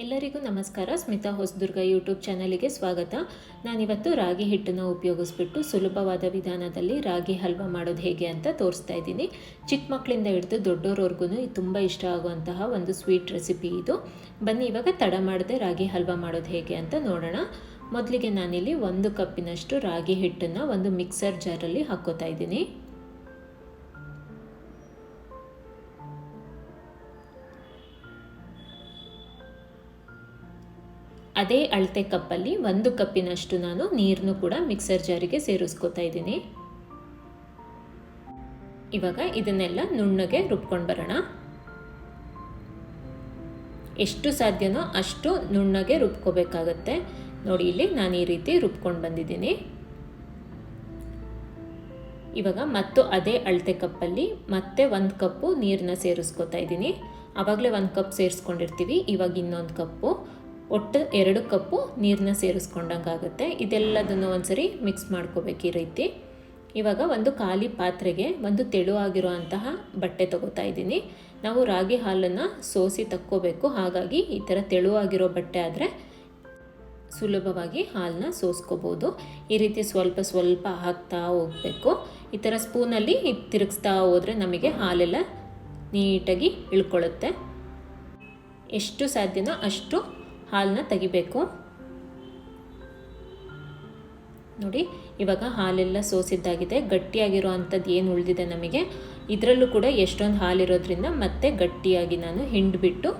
ಎಲ್ಲರಿಗೂ ನಮಸ್ಕಾರ. ಸ್ಮಿತಾ ಹೊಸದುರ್ಗ ಯೂಟ್ಯೂಬ್ ಚಾನಲಿಗೆ ಸ್ವಾಗತ. ನಾನಿವತ್ತು ರಾಗಿ ಹಿಟ್ಟನ್ನು ಉಪಯೋಗಿಸ್ಬಿಟ್ಟು ಸುಲಭವಾದ ವಿಧಾನದಲ್ಲಿ ರಾಗಿ ಹಲ್ವಾ ಮಾಡೋದು ಹೇಗೆ ಅಂತ ತೋರಿಸ್ತಾ ಇದ್ದೀನಿ. ಚಿಕ್ಕ ಮಕ್ಕಳಿಂದ ಹಿಡಿದು ದೊಡ್ಡೋರವರೆಗೂ ತುಂಬ ಇಷ್ಟ ಆಗುವಂತಹ ಒಂದು ಸ್ವೀಟ್ ರೆಸಿಪಿ ಇದು. ಬನ್ನಿ, ಇವಾಗ ತಡ ಮಾಡದೆ ರಾಗಿ ಹಲ್ವಾ ಮಾಡೋದು ಹೇಗೆ ಅಂತ ನೋಡೋಣ. ಮೊದಲಿಗೆ ನಾನಿಲ್ಲಿ ಒಂದು ಕಪ್ಪಿನಷ್ಟು ರಾಗಿ ಹಿಟ್ಟನ್ನು ಒಂದು ಮಿಕ್ಸರ್ ಜಾರಲ್ಲಿ ಹಾಕ್ಕೋತಾ ಇದ್ದೀನಿ. ಅದೇ ಅಳತೆ ಕಪ್ಪಲ್ಲಿ ಒಂದು ಕಪ್ಪಿನಷ್ಟು ನಾನು ನೀರನ್ನು ಕೂಡ ಮಿಕ್ಸರ್ ಜಾರಿಗೆ ಸೇರಿಸ್ಕೋತಾ ಇದ್ದೀನಿ. ಇವಾಗ ಇದನ್ನೆಲ್ಲ ನುಣ್ಣಗೆ ರುಬ್ಕೊಂಡು ಬರೋಣ. ಎಷ್ಟು ಸಾಧ್ಯನೋ ಅಷ್ಟು ನುಣ್ಣಗೆ ರುಬ್ಕೋಬೇಕಾಗತ್ತೆ. ನೋಡಿ, ಇಲ್ಲಿ ನಾನು ಈ ರೀತಿ ರುಬ್ಕೊಂಡು ಬಂದಿದ್ದೀನಿ. ಇವಾಗ ಮತ್ತು ಅದೇ ಅಳತೆ ಕಪ್ಪಲ್ಲಿ ಮತ್ತೆ ಒಂದು ಕಪ್ಪು ನೀರನ್ನ ಸೇರಿಸ್ಕೋತಾ ಇದ್ದೀನಿ. ಆವಾಗಲೇ ಒಂದು ಕಪ್ ಸೇರಿಸ್ಕೊಂಡಿರ್ತೀವಿ, ಇವಾಗ ಇನ್ನೊಂದು ಕಪ್ಪು. ಒಟ್ಟು ಎರಡು ಕಪ್ಪು ನೀರನ್ನ ಸೇರಿಸ್ಕೊಂಡಂಗೆ ಆಗುತ್ತೆ ಇದೆಲ್ಲದನ್ನು ಒಂದ್ಸರಿ ಮಿಕ್ಸ್ ಮಾಡ್ಕೋಬೇಕು ಈ ರೀತಿ. ಇವಾಗ ಒಂದು ಖಾಲಿ ಪಾತ್ರೆಗೆ ಒಂದು ತೆಳುವಾಗಿರೋ ಅಂತಹ ಬಟ್ಟೆ ತಗೋತಾ ಇದ್ದೀನಿ. ನಾವು ರಾಗಿ ಹಾಲನ್ನು ಸೋಸಿ ತಕ್ಕೋಬೇಕು. ಹಾಗಾಗಿ ಈ ಥರ ತೆಳುವಾಗಿರೋ ಬಟ್ಟೆ ಆದರೆ ಸುಲಭವಾಗಿ ಹಾಲನ್ನ ಸೋಸ್ಕೋಬೋದು. ಈ ರೀತಿ ಸ್ವಲ್ಪ ಸ್ವಲ್ಪ ಹಾಕ್ತಾ ಹೋಗಬೇಕು. ಈ ಥರ ಸ್ಪೂನಲ್ಲಿ ತಿರುಗಿಸ್ತಾ ಹೋದರೆ ನಮಗೆ ಹಾಲೆಲ್ಲ ನೀಟಾಗಿ ಇಳ್ಕೊಳ್ಳುತ್ತೆ. ಎಷ್ಟು ಸಾಧ್ಯನೋ ಅಷ್ಟು ಹಾಲನ್ನ ತೆಗಿಬೇಕು. ನೋಡಿ, ಇವಾಗ ಹಾಲೆಲ್ಲ ಸೋಸಿದ್ದಾಗಿದೆ. ಗಟ್ಟಿಯಾಗಿರೋ ಅಂಥದ್ದು ಏನು ಉಳಿದಿದೆ ನಮಗೆ? ಇದರಲ್ಲೂ ಕೂಡ ಎಷ್ಟೊಂದು ಹಾಲಿರೋದ್ರಿಂದ ಮತ್ತೆ ಗಟ್ಟಿಯಾಗಿ ನಾನು ಹಿಂಡ್ಬಿಟ್ಟು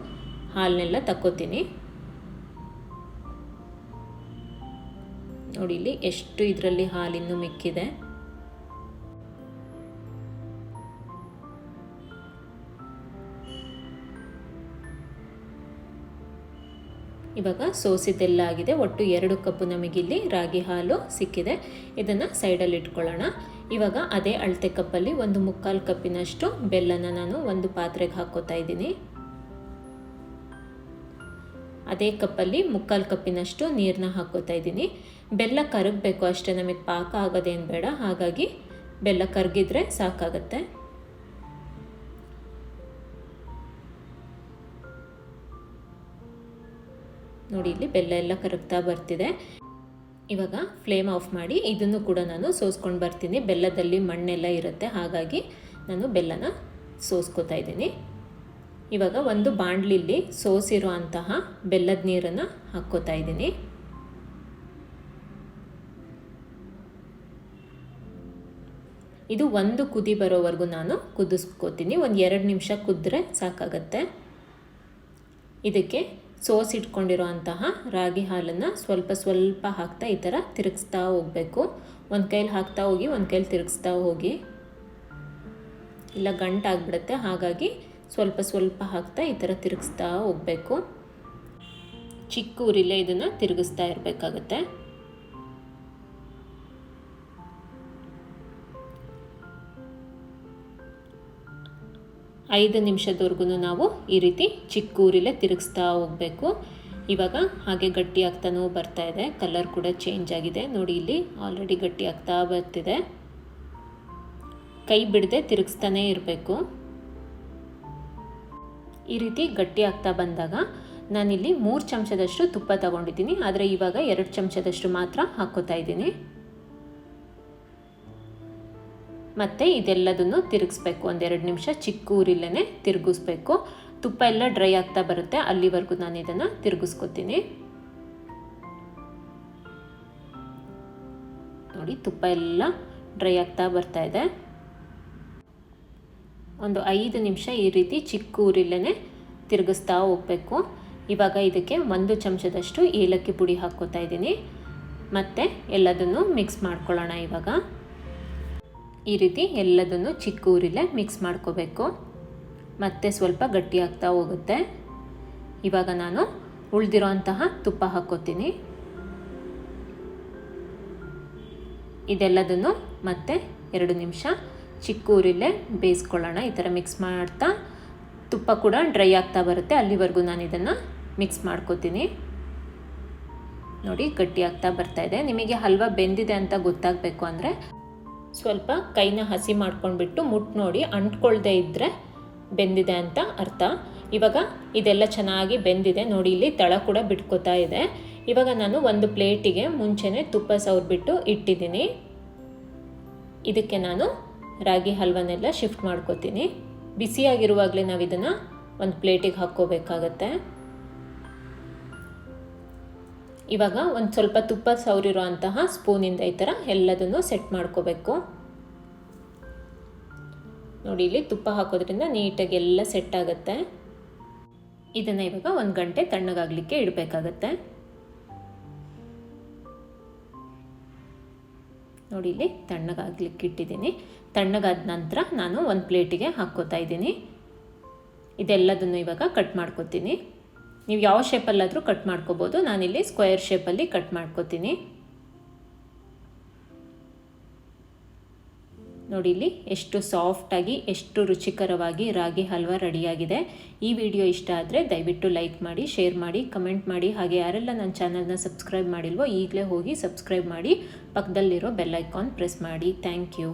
ಹಾಲನ್ನೆಲ್ಲ ತಕ್ಕೋತೀನಿ. ನೋಡಿ, ಇಲ್ಲಿ ಎಷ್ಟು ಇದರಲ್ಲಿ ಹಾಲಿನ್ನು ಮಿಕ್ಕಿದೆ. ಇವಾಗ ಸೋಸಿದ್ದೆಲ್ಲ ಆಗಿದೆ ಒಟ್ಟು ಎರಡು ಕಪ್ಪು ನಮಗಿಲ್ಲಿ ರಾಗಿ ಹಾಲು ಸಿಕ್ಕಿದೆ. ಇದನ್ನು ಸೈಡಲ್ಲಿ ಇಟ್ಕೊಳ್ಳೋಣ. ಇವಾಗ ಅದೇ ಅಳತೆ ಕಪ್ಪಲ್ಲಿ ಒಂದು ಮುಕ್ಕಾಲು ಕಪ್ಪಿನಷ್ಟು ಬೆಲ್ಲನ ನಾನು ಒಂದು ಪಾತ್ರೆಗೆ ಹಾಕೋತಾ ಇದ್ದೀನಿ. ಅದೇ ಕಪ್ಪಲ್ಲಿ ಮುಕ್ಕಾಲು ಕಪ್ಪಿನಷ್ಟು ನೀರನ್ನ ಹಾಕೋತಾ ಇದ್ದೀನಿ. ಬೆಲ್ಲ ಕರಗಬೇಕು ಅಷ್ಟೇ. ನಮಗೆ ಪಾಕ ಆಗೋದೇನು ಬೇಡ. ಹಾಗಾಗಿ ಬೆಲ್ಲ ಕರಗಿದ್ರೆ ಸಾಕಾಗತ್ತೆ. ನೋಡಿ ಇಲ್ಲಿ ಬೆಲ್ಲ ಎಲ್ಲ ಕರಗ್ತಾ ಬರ್ತಿದೆ. ಇವಾಗ ಫ್ಲೇಮ್ ಆಫ್ ಮಾಡಿ ಇದನ್ನು ಕೂಡ ನಾನು ಸೋಸ್ಕೊಂಡು ಬರ್ತೀನಿ. ಬೆಲ್ಲದಲ್ಲಿ ಮಣ್ಣೆಲ್ಲ ಇರುತ್ತೆ, ಹಾಗಾಗಿ ನಾನು ಬೆಲ್ಲನ ಸೋಸ್ಕೋತಾ ಇದ್ದೀನಿ. ಇವಾಗ ಒಂದು ಬಾಣಲಿಲಿ ಸೋಸಿರೋ ಅಂತಹ ಬೆಲ್ಲದ ನೀರನ್ನು ಹಾಕ್ಕೋತಾ ಇದ್ದೀನಿ. ಇದು ಒಂದು ಕುದಿ ಬರೋವರೆಗೂ ನಾನು ಕುದಿಸ್ಕೋತೀನಿ. ಒಂದು ಎರಡು ನಿಮಿಷ ಕುದ್ರೆ ಸಾಕಾಗತ್ತೆ. ಇದಕ್ಕೆ ಅಂತಹ ರಾಗಿ ಹಾಲನ್ನು ಸ್ವಲ್ಪ ಸ್ವಲ್ಪ ಹಾಕ್ತಾ ಈ ಥರ ತಿರುಗಿಸ್ತಾ ಹೋಗಬೇಕು. ಒಂದು ಕೈಲಿ ಹಾಕ್ತಾ ಹೋಗಿ, ಒಂದು ಕೈಲಿ ತಿರುಗಿಸ್ತಾ ಹೋಗಿ. ಇಲ್ಲ ಗಂಟಾಗ್ಬಿಡುತ್ತೆ ಹಾಗಾಗಿ ಸ್ವಲ್ಪ ಸ್ವಲ್ಪ ಹಾಕ್ತಾ ಈ ಥರ ತಿರುಗಿಸ್ತಾ ಹೋಗಬೇಕು. ಚಿಕ್ಕ ಊರಿಲ್ಲೇ ಇದನ್ನು ತಿರುಗಿಸ್ತಾ ಇರಬೇಕಾಗತ್ತೆ. ಐದು ನಿಮಿಷದವರೆಗೂ ನಾವು ಈ ರೀತಿ ಚಿಕ್ಕ ಊರಿಲ್ಲೇ ತಿರುಗಿಸ್ತಾ ಹೋಗಬೇಕು. ಇವಾಗ ಹಾಗೆ ಗಟ್ಟಿ ಆಗ್ತಾನೂ ಬರ್ತಾ ಇದೆ. ಕಲರ್ ಕೂಡ ಚೇಂಜ್ ಆಗಿದೆ. ನೋಡಿ ಇಲ್ಲಿ ಆಲ್ರೆಡಿ ಗಟ್ಟಿ ಆಗ್ತಾ ಬರ್ತಿದೆ. ಕೈ ಬಿಡದೆ ತಿರುಗಿಸ್ತಾನೇ ಇರಬೇಕು. ಈ ರೀತಿ ಗಟ್ಟಿ ಆಗ್ತಾ ಬಂದಾಗ ನಾನಿಲ್ಲಿ ಮೂರು ಚಮಚದಷ್ಟು ತುಪ್ಪ ತಗೊಂಡಿದ್ದೀನಿ. ಆದರೆ ಇವಾಗ ಎರಡು ಚಮಚದಷ್ಟು ಮಾತ್ರ ಹಾಕ್ಕೋತಾ ಇದ್ದೀನಿ. ಮತ್ತು ಇದೆಲ್ಲದನ್ನು ತಿರುಗಿಸ್ಬೇಕು. ಒಂದೆರಡು ನಿಮಿಷ ಚಿಕ್ಕ ಊರಿಲ್ಲೇ ತಿರುಗಿಸ್ಬೇಕು. ತುಪ್ಪ ಎಲ್ಲ ಡ್ರೈ ಆಗ್ತಾ ಬರುತ್ತೆ. ಅಲ್ಲಿವರೆಗೂ ನಾನು ಇದನ್ನು ತಿರುಗಿಸ್ಕೊತೀನಿ. ನೋಡಿ, ತುಪ್ಪ ಎಲ್ಲ ಡ್ರೈ ಆಗ್ತಾ ಬರ್ತಾ ಇದೆ. ಒಂದು ಐದು ನಿಮಿಷ ಈ ರೀತಿ ಚಿಕ್ಕ ಊರಿಲ್ಲೇ ತಿರುಗಿಸ್ತಾ ಹೋಗ್ಬೇಕು. ಇವಾಗ ಇದಕ್ಕೆ ಒಂದು ಚಮಚದಷ್ಟು ಏಲಕ್ಕಿ ಪುಡಿ ಹಾಕ್ಕೋತಾ ಇದ್ದೀನಿ. ಮತ್ತು ಎಲ್ಲದನ್ನು ಮಿಕ್ಸ್ ಮಾಡ್ಕೊಳ್ಳೋಣ ಇವಾಗ. ಈ ರೀತಿ ಎಲ್ಲದನ್ನು ಚಿಕ್ಕ ಊರಿಲ್ಲೇ ಮಿಕ್ಸ್ ಮಾಡ್ಕೋಬೇಕು. ಮತ್ತೆ ಸ್ವಲ್ಪ ಗಟ್ಟಿ ಆಗ್ತಾ ಹೋಗುತ್ತೆ. ಇವಾಗ ನಾನು ಉಳಿದಿರೋ ಅಂತಹ ತುಪ್ಪ ಹಾಕ್ಕೋತೀನಿ. ಇದೆಲ್ಲದನ್ನು ಮತ್ತೆ ಎರಡು ನಿಮಿಷ ಚಿಕ್ಕ ಊರಿಲ್ಲೇ ಬೇಯಿಸ್ಕೊಳ್ಳೋಣ. ಈ ಥರ ಮಿಕ್ಸ್ ಮಾಡ್ತಾ ತುಪ್ಪ ಕೂಡ ಡ್ರೈ ಆಗ್ತಾ ಬರುತ್ತೆ. ಅಲ್ಲಿವರೆಗೂ ನಾನು ಇದನ್ನು ಮಿಕ್ಸ್ ಮಾಡ್ಕೋತೀನಿ. ನೋಡಿ ಗಟ್ಟಿ ಆಗ್ತಾ ಬರ್ತಾ ಇದೆ. ನಿಮಗೆ ಹಲ್ವಾ ಬೆಂದಿದೆ ಅಂತ ಗೊತ್ತಾಗಬೇಕು ಅಂದರೆ ಸ್ವಲ್ಪ ಕೈನ ಹಸಿ ಮಾಡ್ಕೊಂಡ್ಬಿಟ್ಟು ಮುಟ್ಟು ನೋಡಿ ಅಂಟ್ಕೊಳ್ದೇ ಇದ್ದರೆ ಬೆಂದಿದೆ ಅಂತ ಅರ್ಥ. ಇವಾಗ ಇದೆಲ್ಲ ಚೆನ್ನಾಗಿ ಬೆಂದಿದೆ. ನೋಡಿ, ಇಲ್ಲಿ ತಳ ಕೂಡ ಬಿಟ್ಕೋತಾ ಇದೆ. ಇವಾಗ ನಾನು ಒಂದು ಪ್ಲೇಟಿಗೆ ಮುಂಚೆನೆ ತುಪ್ಪ ಸವರ್ಬಿಟ್ಟು ಇಟ್ಟಿದ್ದೀನಿ. ಇದಕ್ಕೆ ನಾನು ರಾಗಿ ಹಲ್ವನೆಲ್ಲ ಶಿಫ್ಟ್ ಮಾಡ್ಕೋತೀನಿ. ಬಿಸಿಯಾಗಿರುವಾಗಲೇ ನಾವು ಇದನ್ನು ಒಂದು ಪ್ಲೇಟಿಗೆ ಹಾಕ್ಕೋಬೇಕಾಗತ್ತೆ. ಇವಾಗ ಒಂದು ಸ್ವಲ್ಪ ತುಪ್ಪ ಸೌರಿರೋ ಅಂತಹ ಸ್ಪೂನಿಂದ ಈ ಥರ ಎಲ್ಲದನ್ನು ಸೆಟ್ ಮಾಡ್ಕೋಬೇಕು. ನೋಡಿ, ಇಲ್ಲಿ ತುಪ್ಪ ಹಾಕೋದ್ರಿಂದ ನೀಟಾಗಿ ಎಲ್ಲ ಸೆಟ್ ಆಗುತ್ತೆ. ಇದನ್ನು ಇವಾಗ ಒಂದು ಗಂಟೆ ತಣ್ಣಗಾಗಲಿಕ್ಕೆ ಇಡಬೇಕಾಗತ್ತೆ. ನೋಡಿ, ಇಲ್ಲಿ ತಣ್ಣಗಾಗ್ಲಿಕ್ಕೆ ಇಟ್ಟಿದ್ದೀನಿ. ತಣ್ಣಗಾದ ನಂತರ ನಾನು ಒಂದು ಪ್ಲೇಟಿಗೆ ಹಾಕ್ಕೋತಾ ಇದ್ದೀನಿ. ಇದೆಲ್ಲದನ್ನು ಇವಾಗ ಕಟ್ ಮಾಡ್ಕೊತೀನಿ. ನೀವು ಯಾವ ಶೇಪಲ್ಲಾದರೂ ಕಟ್ ಮಾಡ್ಕೋಬೋದು. ನಾನಿಲ್ಲಿ ಸ್ಕ್ವೇರ್ ಶೇಪಲ್ಲಿ ಕಟ್ ಮಾಡ್ಕೋತೀನಿ. ನೋಡಿ, ಇಲ್ಲಿ ಎಷ್ಟು ಸಾಫ್ಟಾಗಿ ಎಷ್ಟು ರುಚಿಕರವಾಗಿ ರಾಗಿ ಹಲ್ವಾ ರೆಡಿಯಾಗಿದೆ ಈ ವಿಡಿಯೋ ಇಷ್ಟ ಆದರೆ ದಯವಿಟ್ಟು ಲೈಕ್ ಮಾಡಿ ಶೇರ್ ಮಾಡಿ ಕಮೆಂಟ್ ಮಾಡಿ. ಹಾಗೆ ಯಾರೆಲ್ಲ ನನ್ನ ಚಾನಲ್ನ ಸಬ್ಸ್ಕ್ರೈಬ್ ಮಾಡಿಲ್ವೋ ಈಗಲೇ ಹೋಗಿ ಸಬ್ಸ್ಕ್ರೈಬ್ ಮಾಡಿ. ಪಕ್ಕದಲ್ಲಿರೋ ಬೆಲ್ಲೈಕಾನ್ ಪ್ರೆಸ್ ಮಾಡಿ. Thank you